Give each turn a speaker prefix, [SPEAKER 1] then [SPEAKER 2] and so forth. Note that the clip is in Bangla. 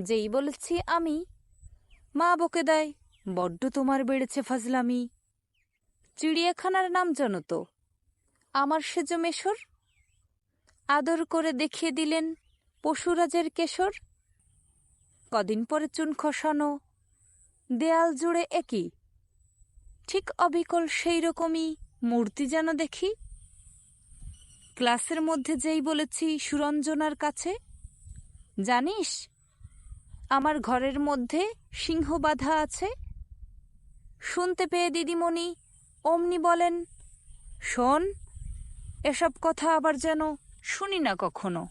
[SPEAKER 1] যেই বলেছি আমি। মা বকে দেয়, বড্ড তোমার বেড়েছে ফাজলামি। চিড়িয়াখানার নাম জানো তো, আমার সেজ মেশর? আদর করে দেখিয়ে দিলেন পশুরাজের কেশর। কদিন পরে চুন খসানো, দেয়াল জুড়ে একই। ঠিক অবিকল সেই রকমই মূর্তি যেন দেখি। ক্লাসের মধ্যে যেই বলেছি সুরঞ্জনার কাছে, জানিস আমার ঘরের মধ্যে সিংহ বাধা আছে। শুনতে পেয়ে দিদিমণি অমনি বলেন, শোন, এসব কথা আবার যেন শুনি না কখনো।